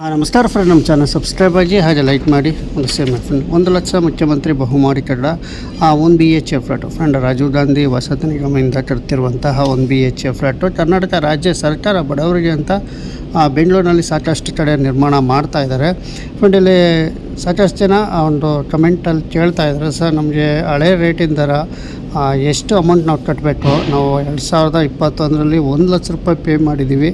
ನಮಸ್ಕಾರ ಫ್ರೆಂಡ್ ನಮ್ಮ channel subscribe ಆಗಿ ಹಾಗೆ ಲೈಕ್ ಮಾಡಿ, ಒಂದು ಸೇಮ್ ಫ್ರೆಂಡ್ ಒಂದು ಲಕ್ಷ ಮುಖ್ಯಮಂತ್ರಿ ಬಹುಮಾರಿ ಕಡ ಆ, ಒಂದು B H F flat friend Rajiv Gandhi ವಸತಿ ನಿಗಮದಿಂದ ಕಟ್ತಿರುವಂತಹ ಒಂದು B H F flat Karnataka ರಾಜ್ಯ ಸರ್ಕಾರ ಬಡವರಿಗೆ ಅಂತ ಬೆಂಗಳೂರಿನಲ್ಲಿ ಸಾಕಷ್ಟು ಕಡೆ ನಿರ್ಮಾಣ ಮಾಡ್ತಾ ಇದ್ದಾರೆ. ಫ್ರೆಂಡ್ ಇಲ್ಲಿ ಸಾಕಷ್ಟು ಜನ ಒಂದು ಕಮೆಂಟಲ್ಲಿ ಕೇಳ್ತಾ ಇದ್ದಾರೆ. ಸರ್ ನಮಗೆ ಹಳೆ ರೇಟಿನ ದರ ಎಷ್ಟು ಅಮೌಂಟ್ ನಾವು ಕಟ್ಟಬೇಕು ನಾವು ಎರಡು ಸಾವಿರದ ಇಪ್ಪತ್ತೊಂದರಲ್ಲಿ ಒಂದು ಲಕ್ಷ ರೂಪಾಯಿ ಪೇ ಮಾಡಿದ್ದೀವಿ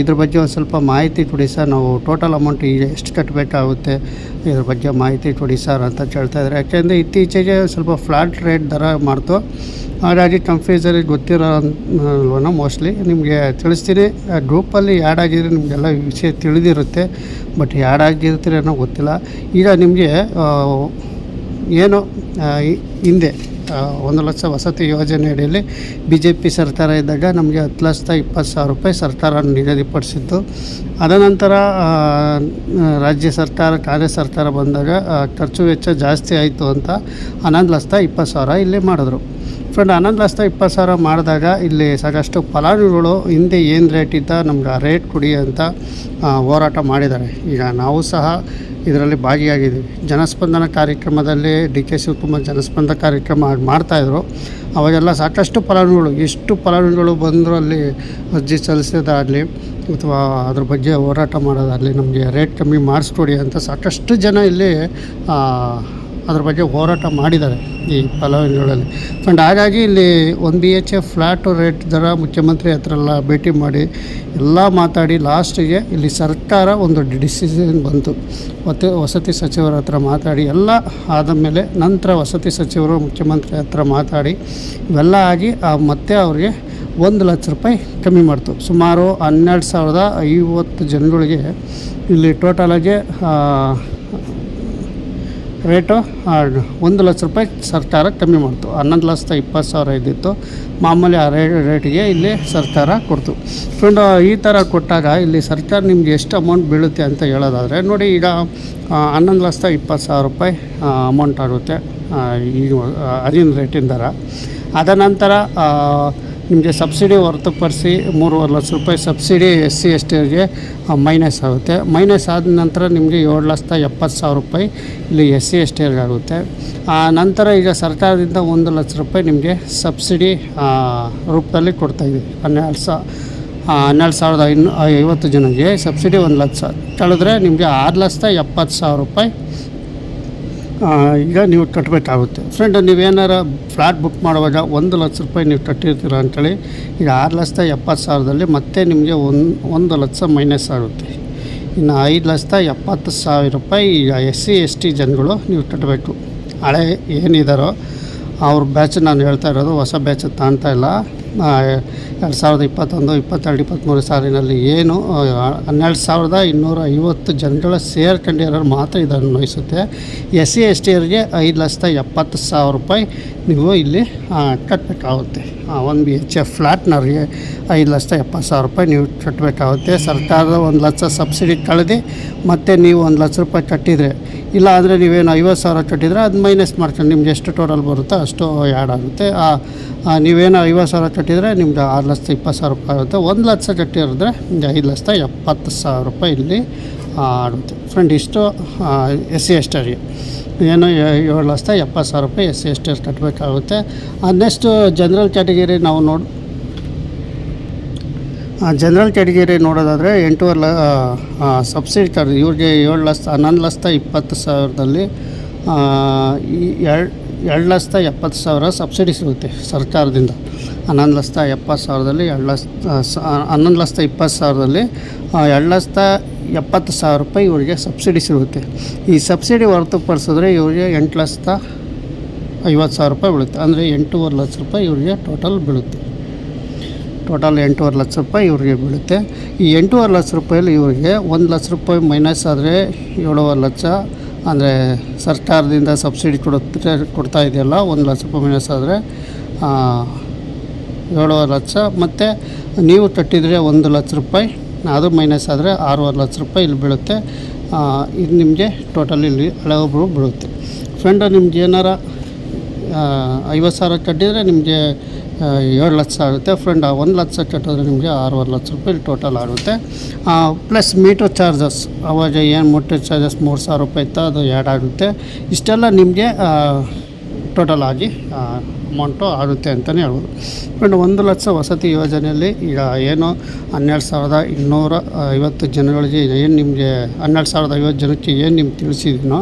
ಇದ್ರ ಬಗ್ಗೆ ಒಂದು ಸ್ವಲ್ಪ ಮಾಹಿತಿ ಕೊಡಿ ಸರ್ ನಾವು ಟೋಟಲ್ ಅಮೌಂಟ್ ಈಗ ಎಷ್ಟು ಕಟ್ಟಬೇಕಾಗುತ್ತೆ ಇದ್ರ ಬಗ್ಗೆ ಮಾಹಿತಿ ಕೊಡಿ ಸರ್ ಅಂತ ಕೇಳ್ತಾ ಇದ್ದಾರೆ. ಯಾಕೆಂದರೆ ಇತ್ತೀಚೆಗೆ ಸ್ವಲ್ಪ ಫ್ಲಾಟ್ ರೇಟ್ ದರ ಮಾಡ್ತು. ಹಾಗಾಗಿ ಕನ್ಫ್ಯೂಸರಿಗೆ ಗೊತ್ತಿರೋ ಅಲ್ವನ ಮೋಸ್ಟ್ಲಿ ನಿಮಗೆ ತಿಳಿಸ್ತೀನಿ. ಗ್ರೂಪಲ್ಲಿ ಆ್ಯಡ್ ಆಗಿದ್ರೆ ನಿಮಗೆಲ್ಲ ವಿಷಯ ತಿಳಿದಿರುತ್ತೆ. ಬಟ್ ಆ್ಯಡ್ ಆಗಿರ್ತೀರೇನೋ ಗೊತ್ತಿಲ್ಲ. ಈಗ ನಿಮಗೆ ಏನು ಹಿಂದೆ ಒಂದು ಲಕ್ಷ ವಸತಿ ಯೋಜನೆ ಅಡಿಯಲ್ಲಿ ಬಿ ಜೆ ಪಿ ಸರ್ಕಾರ ಇದ್ದಾಗ ನಮಗೆ ಹತ್ತು ಲಕ್ಷದ ಇಪ್ಪತ್ತು ಸಾವಿರ ರೂಪಾಯಿ ಸರ್ಕಾರ ನಿಗದಿಪಡಿಸಿದ್ದು ಅದನಂತರ ರಾಜ್ಯ ಸರ್ಕಾರ, ಕಾರ್ಯ ಸರ್ಕಾರ ಬಂದಾಗ ಖರ್ಚು ವೆಚ್ಚ ಜಾಸ್ತಿ ಆಯಿತು ಅಂತ ಹನ್ನೊಂದು ಲಕ್ಷದ ಇಪ್ಪತ್ತು ಸಾವಿರ ಇಲ್ಲಿ ಮಾಡಿದ್ರು. ಫ್ರೆಂಡ್, ಹನ್ನೊಂದು ಲಕ್ಷದ ಇಪ್ಪತ್ತು ಸಾವಿರ ಮಾಡಿದಾಗ ಇಲ್ಲಿ ಸಾಕಷ್ಟು ಫಲಾನುಭವಿಗಳು ಹಿಂದೆ ಏನು ರೇಟ್ ಇದ್ದ ನಮ್ಗೆ ಆ ರೇಟ್ ಕೊಡಿ ಅಂತ ಹೋರಾಟ ಮಾಡಿದ್ದಾರೆ. ಈಗ ನಾವು ಸಹ ಇದರಲ್ಲಿ ಭಾಗಿಯಾಗಿದ್ದೀವಿ. ಜನಸ್ಪಂದನ ಕಾರ್ಯಕ್ರಮದಲ್ಲಿ ಡಿ ಕೆ ಶಿವಕುಮಾರ್ ಜನಸ್ಪಂದನ ಕಾರ್ಯಕ್ರಮ ಮಾಡ್ತಾಯಿದ್ರು ಅವಾಗೆಲ್ಲ ಸಾಕಷ್ಟು ಫಲಾನುಭವಿಗಳು, ಎಷ್ಟು ಫಲಾನುಭವಿಗಳು ಬಂದರೂ ಅಲ್ಲಿ ಅರ್ಜಿ ಸಲ್ಲಿಸೋದಾಗಲಿ ಅಥವಾ ಅದ್ರ ಬಗ್ಗೆ ಹೋರಾಟ ಮಾಡೋದಾಗಲಿ ನಮಗೆ ರೇಟ್ ಕಮ್ಮಿ ಮಾಡಿಸ್ಕೊಡಿ ಅಂತ ಸಾಕಷ್ಟು ಜನ ಇಲ್ಲಿ ಅದ್ರ ಬಗ್ಗೆ ಹೋರಾಟ ಮಾಡಿದ್ದಾರೆ ಈ ಫಲಾನುಭವಿಗಳಲ್ಲಿ ಫ್ರೆಂಡ್ ಹಾಗಾಗಿ ಇಲ್ಲಿ one B H F flat rate ದರ ಮುಖ್ಯಮಂತ್ರಿ ಹತ್ರ ಎಲ್ಲ ಭೇಟಿ ಮಾಡಿ ಎಲ್ಲ ಮಾತಾಡಿ ಲಾಸ್ಟಿಗೆ ಇಲ್ಲಿ ಸರ್ಕಾರ ಒಂದು ಡಿಸಿಷನ್ ಬಂತು. ಮತ್ತು ವಸತಿ ಸಚಿವರ ಹತ್ರ ಮಾತಾಡಿ ಎಲ್ಲ ಆದ ಮೇಲೆ ನಂತರ ವಸತಿ ಸಚಿವರು ಮುಖ್ಯಮಂತ್ರಿ ಹತ್ರ ಮಾತಾಡಿ ಇವೆಲ್ಲ ಆಗಿ ಆ ಮತ್ತೆ ಅವ್ರಿಗೆ ಒಂದು ಲಕ್ಷ ರೂಪಾಯಿ ಕಮ್ಮಿ ಮಾಡ್ತು. ಸುಮಾರು ಹನ್ನೆರಡು ಸಾವಿರದ ಐವತ್ತು ಜನಗಳಿಗೆ ಇಲ್ಲಿ ಟೋಟಲಾಗಿ ರೇಟು ಒಂದು ಲಕ್ಷ ರೂಪಾಯಿ ಸರ್ಕಾರ ಕಮ್ಮಿ ಮಾಡ್ತು. ಹನ್ನೊಂದು ಲಕ್ಷದ ಇಪ್ಪತ್ತು ಸಾವಿರ ಇದ್ದಿತ್ತು. ಮಾಮೂಲಿ ಆ ರೇ ರೇಟಿಗೆ ಇಲ್ಲಿ ಸರ್ಕಾರ ಕೊಡ್ತು. ಫ್ರೆಂಡ್, ಈ ಥರ ಕೊಟ್ಟಾಗ ಇಲ್ಲಿ ಸರ್ಕಾರ ನಿಮ್ಗೆ ಎಷ್ಟು ಅಮೌಂಟ್ ಬೀಳುತ್ತೆ ಅಂತ ಹೇಳೋದಾದರೆ, ನೋಡಿ ಈಗ ಹನ್ನೊಂದು ಲಕ್ಷದ ಇಪ್ಪತ್ತು ಸಾವಿರ ರೂಪಾಯಿ ಅಮೌಂಟ್ ಆಗುತ್ತೆ ಈ ಅರಿನ ರೇಟಿನ ದರ. ಅದ ನಂತರ ನಿಮಗೆ ಸಬ್ಸಿಡಿ ಹೊರತುಪಡಿಸಿ ಮೂರುವರೆ ಲಕ್ಷ ರೂಪಾಯಿ ಸಬ್ಸಿಡಿ ಎಸ್ ಸಿ ಎಸ್ ಟಿಗೆ ಮೈನಸ್ ಆಗುತ್ತೆ. ಮೈನಸ್ ಆದ ನಂತರ ನಿಮಗೆ ಏಳು ಲಕ್ಷದ ಎಪ್ಪತ್ತು ಸಾವಿರ ರೂಪಾಯಿ ಇಲ್ಲಿ ಎಸ್ ಸಿ ಎಸ್ ಟಿಗೆ ಆಗುತ್ತೆ. ಆ, ನಂತರ ಈಗ ಸರ್ಕಾರದಿಂದ ಒಂದು ಲಕ್ಷ ರೂಪಾಯಿ ನಿಮಗೆ ಸಬ್ಸಿಡಿ ರೂಪದಲ್ಲಿ ಕೊಡ್ತಾಯಿದೆ ಹನ್ನೆರಡು ಸಾ ಹನ್ನೆರಡು ಸಾವಿರದ ಐನು, ಐವತ್ತು ಜನಕ್ಕೆ ಸಬ್ಸಿಡಿ ಒಂದು ಲಕ್ಷ. ಕಳೆದ್ರೆ ನಿಮಗೆ ಆರು ಲಕ್ಷದ ಎಪ್ಪತ್ತು ಸಾವಿರ ರೂಪಾಯಿ ಈಗ ನೀವು ಕಟ್ಟಬೇಕಾಗುತ್ತೆ ಫ್ರೆಂಡ್ ನೀವೇನಾರ ಫ್ಲ್ಯಾಟ್ ಬುಕ್ ಮಾಡುವಾಗ ಒಂದು ಲಕ್ಷ ರೂಪಾಯಿ ನೀವು ಕಟ್ಟಿರ್ತೀರ ಅಂಥೇಳಿ ಈಗ ಆರು ಲಕ್ಷದ ಎಪ್ಪತ್ತು ಸಾವಿರದಲ್ಲಿ ಮತ್ತೆ ನಿಮಗೆ ಒಂದು ಒಂದು ಲಕ್ಷ ಮೈನಸ್ ಆಗುತ್ತೆ. ಇನ್ನು ಐದು ಲಕ್ಷದ ಎಪ್ಪತ್ತು ಸಾವಿರ ರೂಪಾಯಿ ಈಗ ಎಸ್ ಸಿ, ಎಸ್ ಟಿ ಜನಗಳು ನೀವು ಕಟ್ಟಬೇಕು. ಹಳೆ ಏನಿದಾರೋ ಅವ್ರ ಬ್ಯಾಚ್ ನಾನು ಹೇಳ್ತಾ ಇರೋದು, ಹೊಸ ಬ್ಯಾಚ್ ತಾಣ್ತಾ ಇಲ್ಲ. ಎರಡು ಸಾವಿರದ ಇಪ್ಪತ್ತೊಂದು, ಇಪ್ಪತ್ತೆರಡು, ಇಪ್ಪತ್ತ್ಮೂರು ಸಾಲಿನಲ್ಲಿ ಏನು ಹನ್ನೆರಡು ಸಾವಿರದ ಇನ್ನೂರ ಐವತ್ತು ಜನಗಳ ಸೇರ್ಕೊಂಡಿರೋರು ಮಾತ್ರ ಇದನ್ನು ಅನ್ವಯಿಸುತ್ತೆ ಎಸ್ ಸಿ ಎಸ್ ಟಿಯರಿಗೆ ಐದು ಲಕ್ಷದ ಎಪ್ಪತ್ತು ಸಾವಿರ ರೂಪಾಯಿ ನೀವು ಇಲ್ಲಿ ಕಟ್ಟಬೇಕಾಗುತ್ತೆ ಒಂದು ಬಿ ಎಚ್ ಎಫ್ ಫ್ಲ್ಯಾಟ್ನವ್ರಿಗೆ ಐದು ಲಕ್ಷದ ಎಪ್ಪತ್ತು ಸಾವಿರ ರೂಪಾಯಿ ನೀವು ಕಟ್ಟಬೇಕಾಗುತ್ತೆ ಸರ್ಕಾರದ ಒಂದು ಲಕ್ಷ ಸಬ್ಸಿಡಿ ಕಳೆದು ಮತ್ತು ನೀವು ಒಂದು ಲಕ್ಷ ರೂಪಾಯಿ ಕಟ್ಟಿದರೆ ಇಲ್ಲ ಆದರೆ ನೀವೇನು ಐವತ್ತು ಸಾವಿರ ಕಟ್ಟಿದರೆ ಅದು ಮೈನಸ್ ಮಾಡ್ಕೊಂಡು ನಿಮ್ಗೆ ಎಷ್ಟು ಟೋಟಲ್ ಬರುತ್ತೋ ಅಷ್ಟು ಆ್ಯಡ್ ಆಗುತ್ತೆ. ನೀವೇನು ಐವತ್ತು ಸಾವಿರ ಕಟ್ಟಿದರೆ ನಿಮ್ಗೆ ಆರು ಲಕ್ಷದ ಇಪ್ಪತ್ತು ಸಾವಿರ ರೂಪಾಯಿ ಆಗುತ್ತೆ. ಒಂದು ಲಕ್ಷ ಕಟ್ಟಿರಿದ್ರೆ ನಿಮ್ಗೆ ಐದು ಲಕ್ಷದ ಎಪ್ಪತ್ತು ಸಾವಿರ ರೂಪಾಯಿ ಇಲ್ಲಿ ಆಡುತ್ತೆ ಫ್ರೆಂಡ್ ಇಷ್ಟು ಎಸ್ ಸಿ ಎಸ್ ಟಿಗೆ ಏನು ಏಳು ಲಕ್ಷದ ಎಪ್ಪತ್ತು ಸಾವಿರ ರೂಪಾಯಿ ಎಸ್ ಸಿ ಎಸ್ ಟಿ ಕಟ್ಟಬೇಕಾಗುತ್ತೆ ನೆಕ್ಸ್ಟು ಜನರಲ್ ಕ್ಯಾಟಗರಿ ನಾವು ನೋಡಿ ಜನರಲ್ ಕ್ಯಾಟಗಿರಿ ನೋಡೋದಾದರೆ ಎಂಟೂವರೆ ಲ ಸಬ್ಸಿಡಿ ತರ ಇವ್ರಿಗೆ ಏಳು ಲಕ್ಷ, ಹನ್ನೊಂದು ಲಕ್ಷದ ಇಪ್ಪತ್ತು ಸಾವಿರದಲ್ಲಿ ಎರಡು ಎರಡು ಲಕ್ಷದ ಎಪ್ಪತ್ತು ಸಾವಿರ ಸಬ್ಸಿಡಿ ಸಿಗುತ್ತೆ ಸರ್ಕಾರದಿಂದ. ಹನ್ನೊಂದು ಲಕ್ಷದ ಎಪ್ಪತ್ತು ಸಾವಿರದಲ್ಲಿ ಎರಡು ಲಕ್ಷ ಹನ್ನೊಂದು ಲಕ್ಷದ ಇಪ್ಪತ್ತು ಸಾವಿರದಲ್ಲಿ ಎರಡು ಲಕ್ಷದ ಎಪ್ಪತ್ತು ಸಾವಿರ ರೂಪಾಯಿ ಇವರಿಗೆ ಸಬ್ಸಿಡಿ ಸಿಗುತ್ತೆ. ಈ ಸಬ್ಸಿಡಿ ಹೊರತುಪಡಿಸಿದ್ರೆ ಇವರಿಗೆ ಎಂಟು ಲಕ್ಷದ ಐವತ್ತು ಸಾವಿರ ರೂಪಾಯಿ ಬೀಳುತ್ತೆ. ಅಂದರೆ ಎಂಟೂವರೆ ಲಕ್ಷ ರೂಪಾಯಿ ಇವರಿಗೆ ಟೋಟಲ್ ಬೀಳುತ್ತೆ. ಟೋಟಲ್ ಎಂಟೂವರೆ ಲಕ್ಷ ರೂಪಾಯಿ ಇವರಿಗೆ ಬೀಳುತ್ತೆ. ಈ ಎಂಟೂವರೆ ಲಕ್ಷ ರೂಪಾಯಲ್ಲಿ ಇವರಿಗೆ ಒಂದು ಲಕ್ಷ ರೂಪಾಯಿ ಮೈನಸ್ ಆದರೆ ಏಳುವರೆ ಲಕ್ಷ, ಅಂದರೆ ಸರ್ಕಾರದಿಂದ ಸಬ್ಸಿಡಿ ಕೊಡುತ್ತೆ, ಕೊಡ್ತಾ ಇದೆಯಲ್ಲ, ಒಂದು ಲಕ್ಷ ರೂಪಾಯಿ ಮೈನಸ್ ಆದರೆ ಏಳುವರೆ ಲಕ್ಷ. ಮತ್ತು ನೀವು ಕಟ್ಟಿದರೆ ಒಂದು ಲಕ್ಷ ರೂಪಾಯಿ, ಅದು ಮೈನಸ್ ಆದರೆ ಆರೂವರೆ ಲಕ್ಷ ರೂಪಾಯಿ ಇಲ್ಲಿ ಬೀಳುತ್ತೆ. ಇದು ನಿಮಗೆ ಟೋಟಲ್ ಇಲ್ಲಿ ಹಳೆಯೊಬ್ಬರು ಬೀಳುತ್ತೆ. ಫ್ರೆಂಡ್ ನಿಮ್ಗೆ ಏನಾರ ಐವತ್ತು ಸಾವಿರ ಕಟ್ಟಿದರೆ ನಿಮಗೆ ಏಳು ಲಕ್ಷ ಆಗುತ್ತೆ. ಫ್ರೆಂಡ್ ಒಂದು ಲಕ್ಷ ಕಟ್ಟಿದ್ರೆ ನಿಮಗೆ ಆರೂವರೆ ಲಕ್ಷ ರೂಪಾಯಿ ಟೋಟಲ್ ಆಗುತ್ತೆ. ಪ್ಲಸ್ ಮೀಟರ್ ಚಾರ್ಜಸ್ ಅವಾಗ ಏನು ಮೀಟರ್ ಚಾರ್ಜಸ್ ಮೂರು ಸಾವಿರ ರೂಪಾಯಿ ಇತ್ತು ಅದು ಆ್ಯಡ್ ಆಗುತ್ತೆ. ಇಷ್ಟೆಲ್ಲ ನಿಮಗೆ ಟೋಟಲ್ ಆಗಿ ಅಮೌಂಟು ಆಗುತ್ತೆ ಅಂತಲೇ ಹೇಳ್ಬೋದು. ಫ್ರೆಂಡ್ ಒಂದು ಲಕ್ಷ ವಸತಿ ಯೋಜನೆಯಲ್ಲಿ ಈಗ ಏನು ಹನ್ನೆರಡು ಸಾವಿರದ ಇನ್ನೂರ ಐವತ್ತು ಜನಗಳಿಗೆ ಏನು ನಿಮಗೆ, ಹನ್ನೆರಡು ಸಾವಿರದ ಐವತ್ತು ಜನಕ್ಕೆ ಏನು ನಿಮ್ಗೆ ತಿಳಿಸಿದ್ದೀನೋ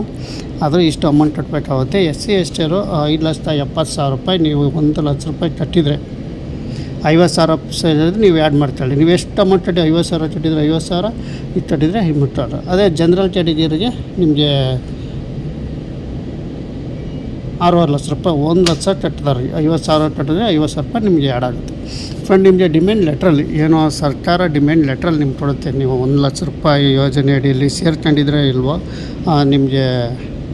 ಅದು ಇಷ್ಟು ಅಮೌಂಟ್ ಕಟ್ಟಬೇಕಾಗುತ್ತೆ ಎಸ್ ಸಿ, ಎಸ್ ಟಿಯರು ಐದು ಲಕ್ಷದ ಎಪ್ಪತ್ತು ಸಾವಿರ ರೂಪಾಯಿ ನೀವು ಒಂದು ಲಕ್ಷ ರೂಪಾಯಿ ಕಟ್ಟಿದರೆ ಐವತ್ತು ಸಾವಿರ ಸೇರಿದ್ರೆ ನೀವು ಆ್ಯಡ್ ಮಾಡ್ತಾಳೆ ನೀವು ಎಷ್ಟು ಅಮೌಂಟ್ ಕಟ್ಟಿ ಐವತ್ತು ಸಾವಿರ ಕಟ್ಟಿದ್ರೆ ಐವತ್ತು ಸಾವಿರ, ಇದು ಕಟ್ಟಿದರೆ ಸಾವಿರ. ಅದೇ ಜನರಲ್ ಕ್ಯಾಟಗಿರಿಗೆ ನಿಮಗೆ ಆರೂವರೆ ಲಕ್ಷ ರೂಪಾಯಿ, ಒಂದು ಲಕ್ಷ ಕಟ್ಟಿದಾರೆ. ಐವತ್ತು ಸಾವಿರ ಕಟ್ಟಿದ್ರೆ ಐವತ್ತು ಸಾವಿರ ರೂಪಾಯಿ ನಿಮಗೆ ಆ್ಯಡ್ ಆಗುತ್ತೆ. ಫ್ರೆಂಡ್ ನಿಮಗೆ ಡಿಮ್ಯಾಂಡ್ ಲೆಟ್ರಲ್ಲಿ ಏನೋ ಸರ್ಕಾರ ಡಿಮ್ಯಾಂಡ್ ಲೆಟ್ರಲ್ಲಿ ನಿಮ್ಗೆ ಕೊಡುತ್ತೆ. ನೀವು ಒಂದು ಲಕ್ಷ ರೂಪಾಯಿ ಯೋಜನೆ ಅಡಿಯಲ್ಲಿ ಸೇರ್ಕೊಂಡಿದ್ರೆ ಇಲ್ವೋ ನಿಮಗೆ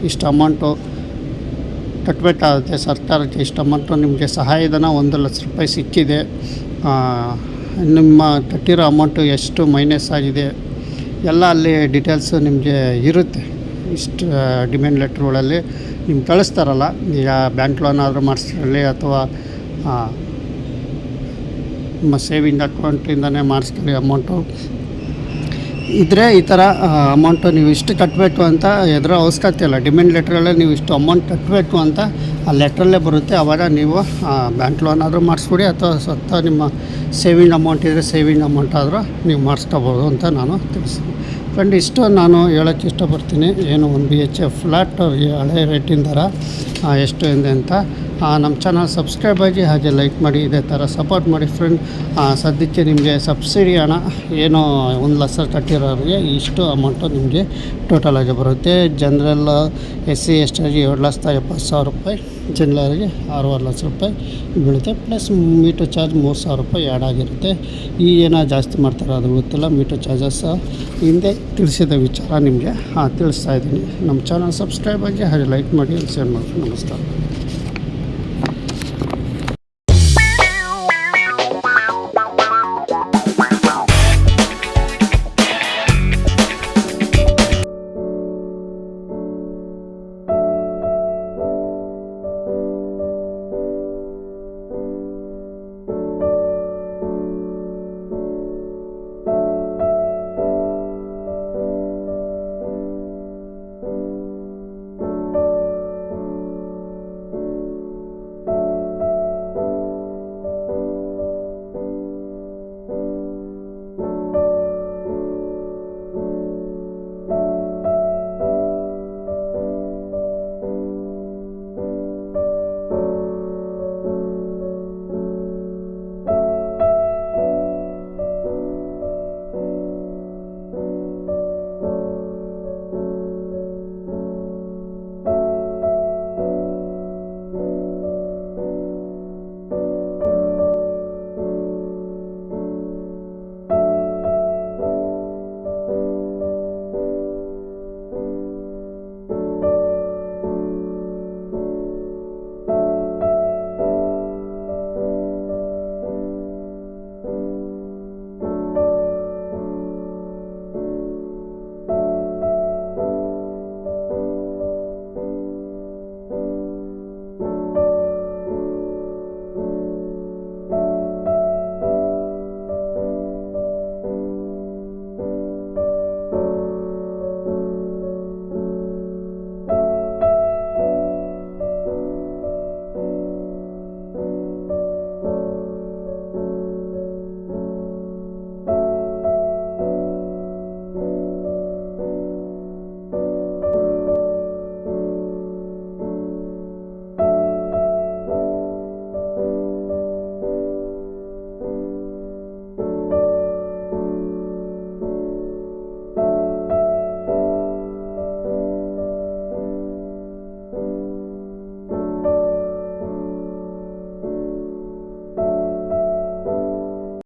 ಇಷ್ಟು ಅಮೌಂಟು ಕಟ್ಟಬೇಕಾಗುತ್ತೆ ಸರ್ಕಾರಕ್ಕೆ ಇಷ್ಟು ಅಮೌಂಟು, ನಿಮಗೆ ಸಹಾಯಧನ ಒಂದು ಲಕ್ಷ ರೂಪಾಯಿ ಸಿಕ್ಕಿದೆ. ನಿಮ್ಮ ಕಟ್ಟಿರೋ ಅಮೌಂಟು ಎಷ್ಟು ಮೈನಸ್ ಆಗಿದೆ, ಎಲ್ಲ ಅಲ್ಲಿ ಡೀಟೇಲ್ಸು ನಿಮಗೆ ಇರುತ್ತೆ. ಇಷ್ಟು ಡಿಮ್ಯಾಂಡ್ ಲೆಟ್ರ್ಗಳಲ್ಲಿ ನಿಮ್ಗೆ ಕಳಿಸ್ತಾರಲ್ಲ, ಈಗ ಬ್ಯಾಂಕ್ ಲೋನ್ ಆದರೂ ಮಾಡಿಸ್ಕೊಳ್ಳಿ ಅಥವಾ ನಿಮ್ಮ ಸೇವಿಂಗ್ ಅಕೌಂಟಿಂದನೇ ಮಾಡಿಸ್ಕೊಳ್ಳಿ ಅಮೌಂಟು. ಇದ್ದರೆ ಈ ಥರ ಅಮೌಂಟು ನೀವು ಇಷ್ಟು ಕಟ್ಟಬೇಕು ಅಂತ ಎದುರ ಅವಶ್ಯಕತೆ ಇಲ್ಲ. ಡಿಮ್ಯಾಂಡ್ ಲೆಟ್ರಲ್ಲೇ ನೀವು ಇಷ್ಟು ಅಮೌಂಟ್ ಕಟ್ಟಬೇಕು ಅಂತ ಆ ಲೆಟ್ರಲ್ಲೇ ಬರುತ್ತೆ. ಆವಾಗ ನೀವು ಬ್ಯಾಂಕ್ ಲೋನ್ ಆದರೂ ಮಾಡಿಸ್ಬಿಡಿ ಅಥವಾ ಸ್ವತಃ ನಿಮ್ಮ ಸೇವಿಂಗ್ ಅಮೌಂಟ್ ಇದ್ದರೆ ಸೇವಿಂಗ್ ಅಮೌಂಟ್ ಆದರೂ ನೀವು ಮಾಡಿಸ್ಕೋಬೋದು ಅಂತ ನಾನು ತಿಳಿಸ್ತೀನಿ. ಫ್ರೆಂಡ್ ಇಷ್ಟು ನಾನು ಹೇಳೋಕ್ಕೆ ಇಷ್ಟಪಡ್ತೀನಿ. ಏನು ಒಂದು ಬಿ ಎಚ್ ಎ ಫ್ಲ್ಯಾಟ್ ಹಳೆ ರೇಟಿನ ದರ ಆ, ಎಷ್ಟು ಇದೆ ಅಂತ ನಮ್ಮ ಚಾನಲ್ ಸಬ್ಸ್ಕ್ರೈಬ್ ಆಗಿ ಹಾಗೆ ಲೈಕ್ ಮಾಡಿ, ಇದೇ ಥರ ಸಪೋರ್ಟ್ ಮಾಡಿ ಫ್ರೆಂಡ್ ಸದ್ಯಕ್ಕೆ ನಿಮಗೆ ಸಬ್ಸಿಡಿ ಹಣ ಏನೋ ಒಂದು ಲಕ್ಷ ಕಟ್ಟಿರೋರಿಗೆ ಇಷ್ಟು ಅಮೌಂಟು ನಿಮಗೆ ಟೋಟಲ್ ಆಗಿ ಬರುತ್ತೆ. ಜನರಲ್ ಎಸ್ ಸಿ ಎಸ್ ಟಿಗೆ ಎರಡು ಲಕ್ಷದ ಎಪ್ಪತ್ತು ಸಾವಿರ ರೂಪಾಯಿ. ಜನರಲ್ಗೆ ಆರೂವರೆ ಲಕ್ಷ ರೂಪಾಯಿ ಬೀಳುತ್ತೆ. ಪ್ಲಸ್ ಮೀಟರ್ ಚಾರ್ಜ್ ಮೂರು ಸಾವಿರ ರೂಪಾಯಿ ಆ್ಯಡ್ ಆಗಿರುತ್ತೆ. ಈ ಏನೋ ಜಾಸ್ತಿ ಮಾಡ್ತಾರೆ ಅದು ಗೊತ್ತಿಲ್ಲ. ಮೀಟರ್ ಚಾರ್ಜಸ್ ಹಿಂದೆ ತಿಳಿಸಿದ ವಿಚಾರ ನಿಮಗೆ ತಿಳಿಸ್ತಾ ಇದ್ದೀನಿ. ನಮ್ಮ ಚಾನಲ್ ಸಬ್ಸ್ಕ್ರೈಬ್ ಆಗಿ ಹಾಗೆ ಲೈಕ್ ಮಾಡಿ ಶೇರ್ ಮಾಡಿ. ನಮಸ್ಕಾರ.